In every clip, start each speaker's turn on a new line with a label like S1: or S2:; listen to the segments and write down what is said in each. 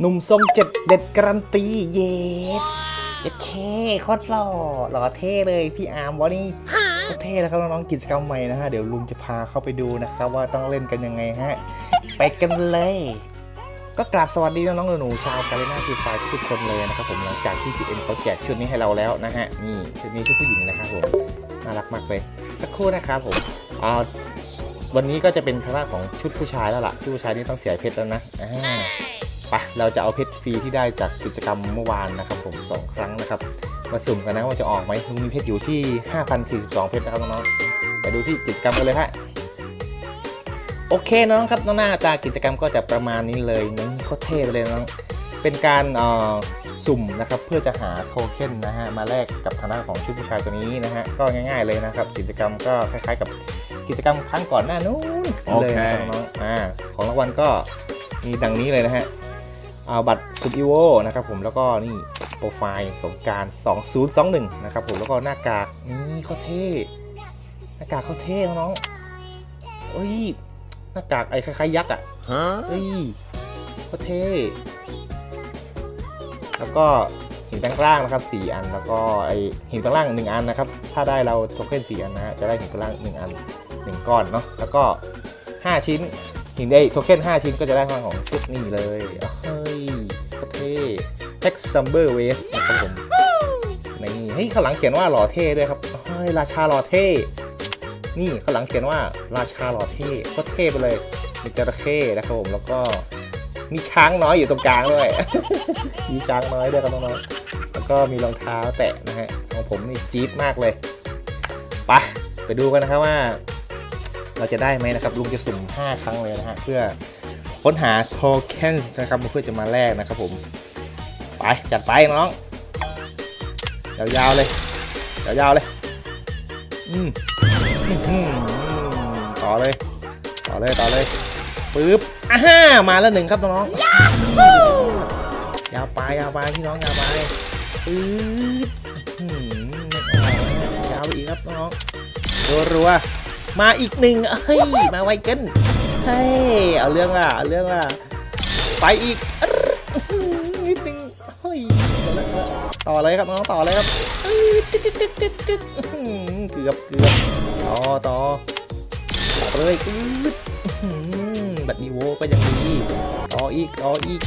S1: หนุ่มทรงเจ็ดเด็ดการันตีเย็ดเจ็ดเคโคตรหล่อหล่อเท่เลยพี่อาร์มวะนี่โคตรเท่นะครับน้องๆกิจกรรมใหม่นะฮะเดี๋ยวลุงจะพาเข้าไปดูนะครับว่าต้องเล่นกันยังไงฮะไปกันเลย ก็กราบสวัสดีน้องๆหนูๆชาวกาเลน่าฟรีไฟทุกคนเลยนะครับผมหลังจากที่ GM เขาแจกชุดนี้ให้เราแล้วนะฮะนี่ชุดนี้ชุดผู้หญิงนะครับผมน่ารักมากเลยสักครู่นะครับผมอ่าวันนี้ก็จะเป็นทางด้านของชุดผู้ชายแล้วล่ะชุดผู้ชายนี่ต้องเสียเพชรแล้วนะ อ่าไปเราจะเอาเพชรฟรีที่ได้จากกิจกรรมเมื่อวานนะครับผมสองครั้งนะครับ มาสุ่มกันนะว่าจะออกไหมมีเพชรอยู่ที่ 5,042 เพชรนะครับน้องๆไปดูที่กิจกรรมกันเลยฮะโอเคน้องครับน้องหน้าตากิจกรรมก็จะประมาณนี้เลยนี่เขาเท่ไปเลยน้องเป็นการเอ่อสุ่มนะครับเพื่อจะหาโทเค็นนะฮะมาแลกกับทางด้านของชุดผู้ชายตัวนี้นะฮะก็ง่ายๆเลยนะครับ กิจกรรมก็คล้ายๆ กับกิจกรรมครั้งก่อนหน้านู้นเลยนะครับน้องๆอ่าของรางวัลก็มีดังนี้เลยนะฮะ บัตรสุดอีโวนะครับผมแล้วก็นี่โปรไฟล์สงกราร2021 นะครับผมแล้วก็หน้ากากนี่เขาเท่หน้ากากเขาเท่น้องๆเอ้ยหน้ากากไอ้คล้ายๆยักษ์อะเฮ้ยโคตรเท่แล้วก็หินแปลงร่างนะครับ 4 อันแล้วก็ไอหินแปลงร่าง 1 อันนะครับ ถ้าได้เราโทเค็น4อันนะฮะจะได้หินแปลงร่าง 1 อัน 1 ก้อนเนาะแล้วก็ 5 ชิ้นหินได้โทเค็น5ชิ้นก็จะได้ข้างของชุดนี้เลยเฮ้ เท่ Tex Sumber Wave นะครับผมนี่เฮ้ยข้างหลังเขียนว่าหล่อเท่ด้วยครับเฮ้ยราชาหล่อเท่ นี่ข้างหลังเขียนว่าราชาหล่อเท่ก็เท่ไปเลยมีจระเข้นะครับผมแล้วก็มีช้างน้อยอยู่ตรงกลางด้วย มีช้างน้อยด้วยครับน้องๆแล้วก็มีรองเท้าแตะนะฮะของผมนี่จี๊ดมากเลยไปไปดูกันนะครับว่า เราจะได้ไหมนะครับลุงจะสุ่ม 5 ครั้งเลยนะฮะเพื่อค้นหาโทเค็นนะครับเพื่อจะมาแลกนะครับผม ไปจัดไปน้องยาวๆเลยยาวๆเลยอืมอืมต่อเลยต่อเลยต่อเลยปึ๊บอ่าฮ่ามาแล้วหนึ่งครับน้องๆยาวไปยาวไปพี่น้องยาวไปปึ๊บอื้อหือยาวไปอีกครับน้องๆรัวๆมาอีกหนึ่งเฮ้ยมาไวเกินเฮ้ยเอาเรื่องว่ะเอาเรื่องว่ะไปอีกอื้อหือนิดนึง เฮ้ยต่อเลยครับน้องต่อเลยครับเกือบเกือบต่อต่อเลยอืดบัตรอีโวก็ยังดีต่ออีกต่ออีก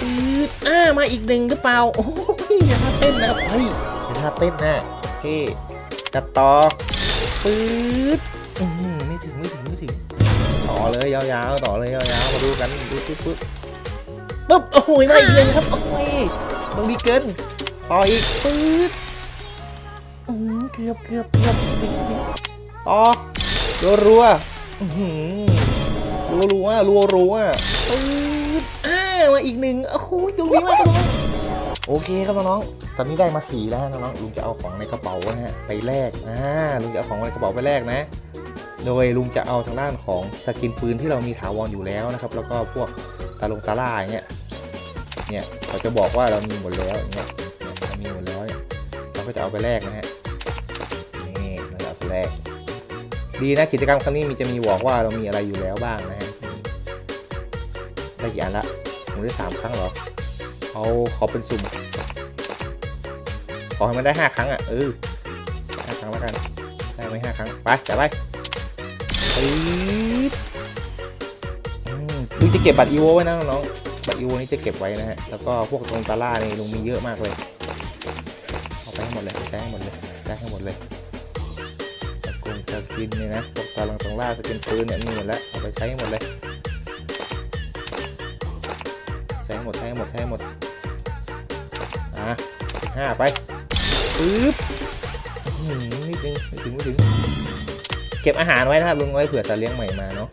S1: อืดอ่ามาอีกหนึ่งหรือเปล่าโอ้ยอย่าท่าเต้นนะครับเฮ้ยอย่าท่าเต้นนะโอเคจัดต่อปื๊ดไม่ถึงไม่ถึงไม่ถึงต่อเลยยาวๆต่อเลยยาวๆมาดูกันดูปึ๊บปึ๊บ ปึ๊บโอ้โหมาอีกหนึ่งครับโอ้ยมันดีเกินต่ออีกปื๊ดอืมเกือบเกือบเกือบต่อรัวรัวอื้อหือรัวรัวรัวรัวปื๊ดอ่ามาอีกหนึ่งโอ้โหตรงนี้มากครับโอเคครับน้องๆตอนนี้ได้มาสี่แล้วน้องๆลุงจะเอาของในกระเป๋านะฮะไปแลกอ่าลุงจะเอาของในกระเป๋าไปแลกนะโดยลุงจะเอาทางด้านของสกินปืนที่เรามีถาวรอยู่แล้วนะครับ แล้วก็พวกตาลงตาล่าอย่างเงี้ย เนี่ยเขาจะบอกว่าเรามีหมดแล้วเนี่ยเรามีหมดแล้วเนี่ยเราก็จะเอาไปแลกนะฮะนี่เราจะเอาไปแลกดีนะกิจกรรมครั้งนี้มีจะมีบอกว่าเรามีอะไรอยู่แล้วบ้างนะฮะได้กี่อันละผมได้สามครั้งหรอเอาขอเป็นสุ่มขอให้มันได้ห้าครั้งอะเออห้าครั้งแล้วกันได้ไหมห้าครั้งไปจัดไปปึ๊บอืมลุงจะเก็บบัตรอีโวไว้นะน้อง อีโวนี้จะเก็บไว้นะฮะ แล้วก็พวกตรงตาล่านี่ลุงมีเยอะมากเลย เอาไปให้หมดเลยเอาไปให้หมดเลยได้งให้หมดเลยสกุลสกินเนี่ยนะ พวกตาลังตรงล่าสกินปืนเนี่ยมีหมดแล้ว เอาไปใช้หมดเลย ใช้หมดใช้หมดใช้หมด อะห้าไปปึ๊บนิดนึงไม่ถึงไม่ถึง เก็บอาหารไว้นะครับลุงไว้เผื่อสัตว์เลี้ยงใหม่มาเนาะ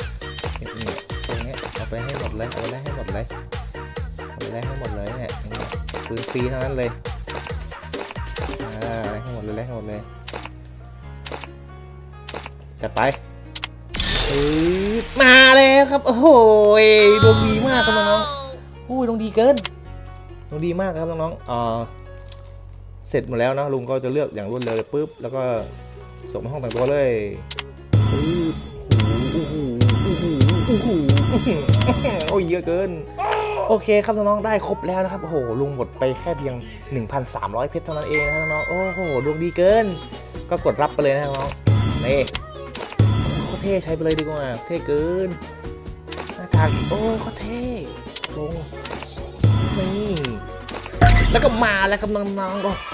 S1: นี่นี่ตรงนี้เอาไปให้หมดเลย เอาไปให้หมดเลย ได้ให้หมดเลยเนี่ยปืนฟรีเท่านั้นเลยอ่าได้ให้หมดเลยได้ให้หมดเลยจัดไปมาแล้วครับ โอ้โหดวงดีมากครับน้องๆโอ้ยดวงดีเกินดวงดีมากครับน้องๆอ่าเสร็จหมดแล้วนะลุงก็จะเลือกอย่างรวดเร็วเลยปุ๊บแล้วก็ส่งมาห้องแต่งตัวเลยโอ้โหโอ้โหโอ้โหโอ้โหโอ้ยเยอะเกิน โอเคครับน้องๆได้ครบแล้วนะครับโอ้โหลุงหมดไปแค่เพียง 1,300 เพชรเท่านั้นเองนะน้องๆโอ้โหดวงดีเกิน ก็กดรับไปเลยนะน้องนี่โคเท่ใช้ไปเลยดีกว่าเท่เกินหน้ากากโอ้โคเท่ลงนี่แล้วก็มาแล้วครับน้องๆโอ้โห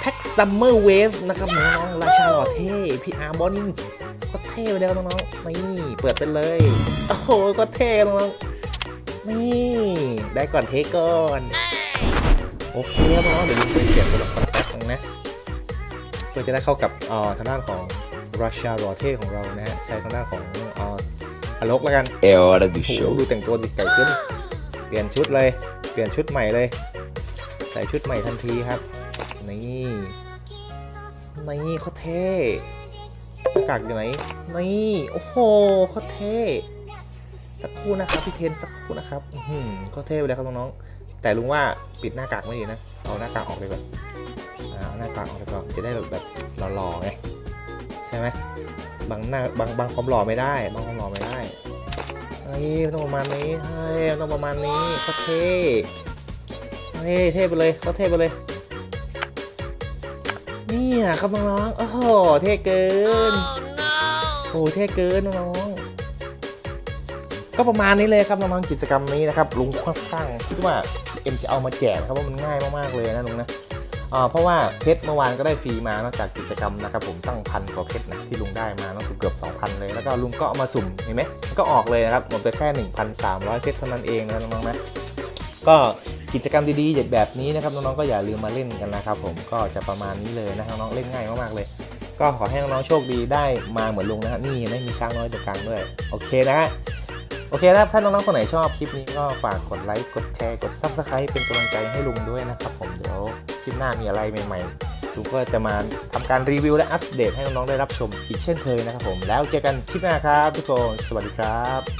S1: แพ็กซัมเมอร์เวฟนะครับน้องๆราชาหล่อเท่พี่อาร์บอลก็เท่ไปแล้วน้องๆนี่เปิดไปเลย โอ้โหก็เท่น้องๆ นี่ ได้ก่อนเทก่อน โอเคครับน้องๆเดี๋ยวลุงไปเปลี่ยนตัวละครแป๊บนึงนะเพื่อจะได้เข้ากับเอ่อทางด้านของราชาหล่อเท่ของเรานะฮะใช้ทางด้านของเอ่ออลกแล้วกัน
S2: É hora do
S1: โอ้โห
S2: show.
S1: ดูแต่งตัวดิไก่ขึ้นเปลี่ยนชุดเลย เปลี่ยนชุดใหม่เลย ใส่ชุดใหม่ทันทีครับ นี่นี่เขาเท่หน้ากากอยู่ไหน นี่ โอ้โหเขาเท่ สักครู่นะครับพี่เทนสักครู่นะครับอื้อหือเขาเท่ไปเลยครับน้องๆแต่ลุงว่าปิดหน้ากากไม่ดีนะเอาหน้ากากออกเลยแบบเอาหน้ากากออกไปก่อนจะได้แบบแบบหล่อๆไงใช่ไหมบางหน้าบางบางความหล่อไม่ได้ บางความหล่อไม่ได้เฮ้ยมันต้องประมาณนี้เฮ้ยมันต้องประมาณนี้ก็เท่เฮ้ยเท่ไปเลยก็เท่ไปเลยนี่อะครับน้องๆโอ้โหเท่เกินโอ้โหเท่เกินน้องๆ ก็ประมาณนี้เลยครับน้องๆกิจกรรมนี้นะครับลุงค่อนข้างคิดว่าเอ็มจะเอามาแจกครับว่ามันง่ายมากๆเลยนะลุงนะเพราะว่าเพชรเมื่อวานก็ได้ฟรีมานอกจากกิจกรรมนะครับผมตั้งพันกว่าเพชรนะที่ลุงได้มาเนอะเกือบ2,000 เลย แล้วก็ลุงก็เอามาสุ่มเห็นไหมมันก็ออกเลยนะครับหมดไปแค่ 1,300 เพชรเท่านั้นเองนะน้องๆนะก็กิจกรรมดีๆแบบนี้นะครับน้องๆก็อย่าลืมมาเล่นกันนะครับผมก็จะประมาณนี้เลยนะน้องๆเล่นง่ายมากๆเลย ก็ขอให้น้องๆโชคดีได้มาเหมือนลุงนะฮะนี่เห็นไหมมีช้างน้อยตรงกลางด้วยโอเคนะฮะ โอเคนะครับ ถ้าน้องๆคนไหนชอบคลิปนี้ก็ฝากกดไลค์ กดแชร์ กด subscribe เป็นกำลังใจให้ลุงด้วยนะครับผม เดี๋ยวคลิปหน้ามีอะไรใหม่ๆลุงก็จะมาทำการรีวิวและอัปเดตให้น้องๆได้รับชมอีกเช่นเคยนะครับผม แล้วเจอกันคลิปหน้าครับทุกคน สวัสดีครับ